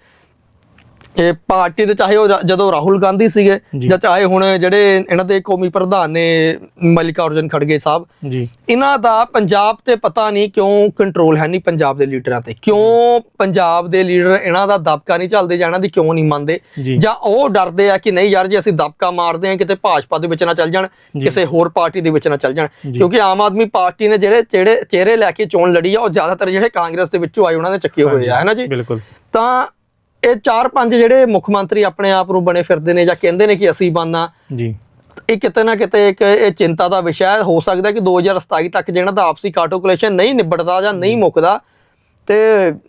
ਇਹ ਪਾਰਟੀ ਦੇ ਚਾਹੇ ਉਹ ਰਾ- ਜਦੋਂ ਰਾਹੁਲ ਗਾਂਧੀ ਸੀਗੇ ਜੀ। ਜਾਂ ਚਾਹੇ ਹੁਣ ਜਿਹੜੇ ਇਹਨਾਂ ਦੇ ਕੌਮੀ ਪ੍ਰਧਾਨ ਨੇ ਮਲਿਕਾ ਅਰਜਨ ਖੜਗੇ ਸਾਹਿਬ ਜੀ। ਇਹਨਾਂ ਦਾ ਪੰਜਾਬ ਤੇ ਪਤਾ ਨਹੀਂ ਕਿਉਂ ਕੰਟਰੋਲ ਹੈ ਨਹੀਂ ਪੰਜਾਬ ਦੇ ਲੀਡਰਾਂ ਤੇ। ਕਿਉਂ ਪੰਜਾਬ ਦੇ ਲੀਡਰ ਇਹਨਾਂ ਦਾ ਦਬਕਾ ਨਹੀਂ ਚੱਲਦੇ ਜਾਂ ਇਹਨਾਂ ਦੀ ਕਿਉਂ ਨਹੀਂ ਮੰਨਦੇ? ਜੀ। ਜਾਂ ਉਹ ਡਰਦੇ ਆ ਕਿ ਨਹੀਂ ਯਾਰ ਜੇ ਅਸੀਂ ਦਬਕਾ ਮਾਰਦੇ ਆ ਕਿਤੇ ਭਾਜਪਾ ਦੇ ਵਿੱਚ ਨਾ ਚੱਲ ਜਾਣ ਕਿਸੇ ਹੋਰ ਪਾਰਟੀ ਦੇ ਵਿੱਚ ਨਾ ਚੱਲ ਜਾਣ। ਕਿਉਂਕਿ ਆਮ ਆਦਮੀ ਪਾਰਟੀ ਨੇ ਜਿਹੜੇ ਜਿਹੜੇ ਚਿਹਰੇ ਲੈ ਕੇ ਚੋਣ ਲੜੀ ਆ ਉਹ ਜ਼ਿਆਦਾਤਰ ਜਿਹੜੇ ਕਾਂਗਰਸ ਦੇ ਵਿੱਚੋਂ ਆਏ ਉਹਨਾਂ ਨੇ ਚੱਕੇ ਹੋਏ ਆ ਹੈ ਨਾ ਜੀ? ਬਿਲਕੁਲ। ਤਾਂ ਇਹ ਚਾਰ ਪੰਜ ਜਿਹੜੇ ਮੁੱਖ ਮੰਤਰੀ ਆਪਣੇ ਆਪ ਨੂੰ ਬਣੇ ਫਿਰਦੇ ਨੇ ਜਾਂ ਕਹਿੰਦੇ ਨੇ ਕਿ ਅਸੀਂ ਬਣਨਾ। ਜੀ। ਇਹ ਕਿਤੇ ਨਾ ਕਿਤੇ ਇੱਕ ਇਹ ਚਿੰਤਾ ਦਾ ਵਿਸ਼ਾ ਹੈ। ਹੋ ਸਕਦਾ ਕਿ 2027 ਤੱਕ ਜਿਹੜਾ ਦਾ ਆਪਸੀ ਕਾਟੋਕੂਲੇਸ਼ਨ ਨਹੀਂ ਨਿਬੜਦਾ ਜਾਂ ਨਹੀਂ ਮੁੱਕਦਾ ਤੇ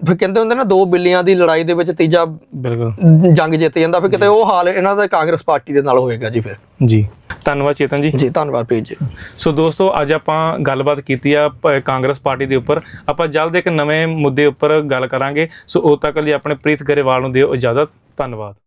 ਫਿਰ ਕਹਿੰਦੇ ਹੁੰਦੇ ਨਾ ਦੋ ਬਿੱਲੀਆਂ ਦੀ ਲੜਾਈ ਦੇ ਵਿੱਚ ਤੀਜਾ ਬਿਲਕੁਲ। ਜੰਗ ਜਿੱਤ ਜਾਂਦਾ ਫਿਰ ਕਿਤੇ ਉਹ ਹਾਲ ਇਹਨਾਂ ਦਾ ਕਾਂਗਰਸ ਪਾਰਟੀ ਦੇ ਨਾਲ ਹੋਏਗਾ ਜੀ ਫਿਰ। ਜੀ। ਧੰਨਵਾਦ ਚੇਤਨ ਜੀ। ਜੀ ਧੰਨਵਾਦ ਪ੍ਰੀਤ ਜੀ। ਸੋ ਦੋਸਤੋ ਅੱਜ ਆਪਾਂ ਗੱਲਬਾਤ ਕੀਤੀ ਆ ਕਾਂਗਰਸ ਪਾਰਟੀ ਦੇ ਉੱਪਰ। ਆਪਾਂ ਜਲਦ ਇੱਕ ਨਵੇਂ ਮੁੱਦੇ ਉੱਪਰ ਗੱਲ ਕਰਾਂਗੇ। ਸੋ ਉਦੋਂ ਤੱਕ ਲਈ ਆਪਣੇ ਪ੍ਰੀਤ ਗਰੇਵਾਲ ਨੂੰ ਦਿਓ ਇਜਾਜ਼ਤ। ਧੰਨਵਾਦ।